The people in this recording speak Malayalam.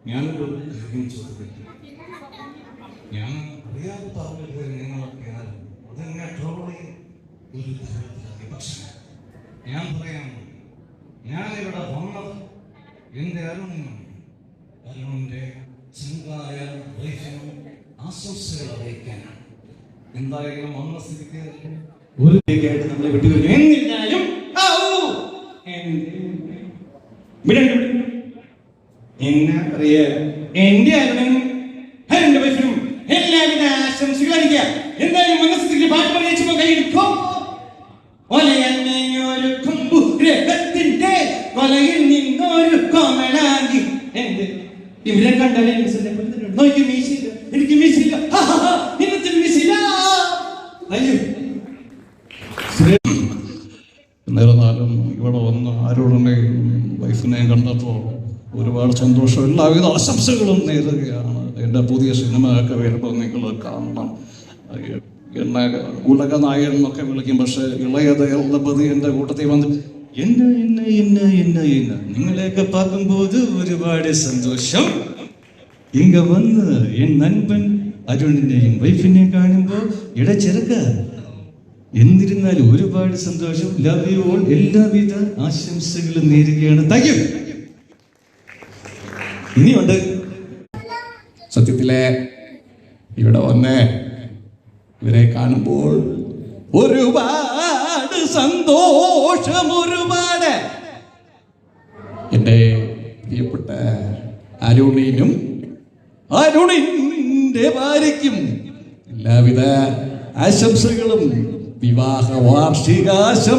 ഞാനൊരു കാര്യം ചോദിക്കട്ടെ? ഞാൻ അറിയാതെ പറഞ്ഞത് നിങ്ങളൊക്കെ ആരും അതെന്നെ ട്രോളി ഒരു പക്ഷേ ഞാൻ പറയാം ഞാനിവിടെ വന്നത് എന്റെ അരുണിനും അരുണിന്റെ ചങ്കായ വൈഫിനും ആശംസകൾ അറിയിക്കാനാണ്. എന്തായാലും വന്ന ഒരു ആയിട്ട് നമ്മളെ വിട്ടുവരും. എന്നിരുന്നാലും ഔ! എന്ത്? ഇവിടെ ഉണ്ട്, ഇവിടെ ഉണ്ട്. എന്നാ പറയാ എന്റെ അരുണനും അരുണിന്റെ വൈഫിനും എല്ലാവിധ ആശംസകളും അറിയിക്കാം എന്തായാലും മനസ്സിലേക്ക് പാട്ട് പഠിച്ചപ്പോ കൈയെടുക്കും ഒലയാൻ മേഞ്ഞൊരു കുമ്പുരകത്തിന്റെ കൊലയിൽ നിന്നൊരു കോമളാങ്കി എന്ത്? ഇവരെ കണ്ടാലേ. നോക്കി മീശില്ല എനിക്ക് മീശില്ല ഇന്നത്തെ മീശില്ല അയ്യോ. എന്നിരുന്നാലും ഇവിടെ വന്ന് ആരോടുണ്ടെയും വൈഫിനെയും കണ്ടപ്പോൾ ഒരുപാട് സന്തോഷം എല്ലാവിധ ആശംസകളും നേരുകയാണ് എൻ്റെ പുതിയ സിനിമയൊക്കെ വരുമ്പോൾ നിങ്ങൾ കാണണം എന്നെ ഉലക നായകൻ എന്നൊക്കെ വിളിക്കും പക്ഷേ ഇളയത് എളുപ്പതി എൻ്റെ കൂട്ടത്തിൽ വന്ന് என்ன என்ன என்ன என்ன என்ன നിങ്ങളെയൊക്കെ பார்க்கும்போது ഒരുപാട് സന്തോഷം ഇങ്ങ വന്ന് എൻ നൻപൻ അരുണിനെയും വൈഫിനെയും കാണുമ്പോൾ ഇടച്ചെറുക്ക എന്നിരുന്നാലും ഒരുപാട് സന്തോഷം ലവ് യു ഓൾ എല്ലാവിധ ആശംസകളും നേരുകയാണ് താങ്ക് യു ഇനിയുണ്ട്. സത്യത്തിലെ ഇവിടെ വന്ന് ഇവരെ കാണുമ്പോൾ ഒരുപാട് സന്തോഷം ഒരുപാട്. എന്റെ പ്രിയപ്പെട്ട അരുണിനും അരുണിന്റെ ഭാര്യയ്ക്കും എല്ലാവിധ ആശംസകളും വിവാഹ വാർഷികാശം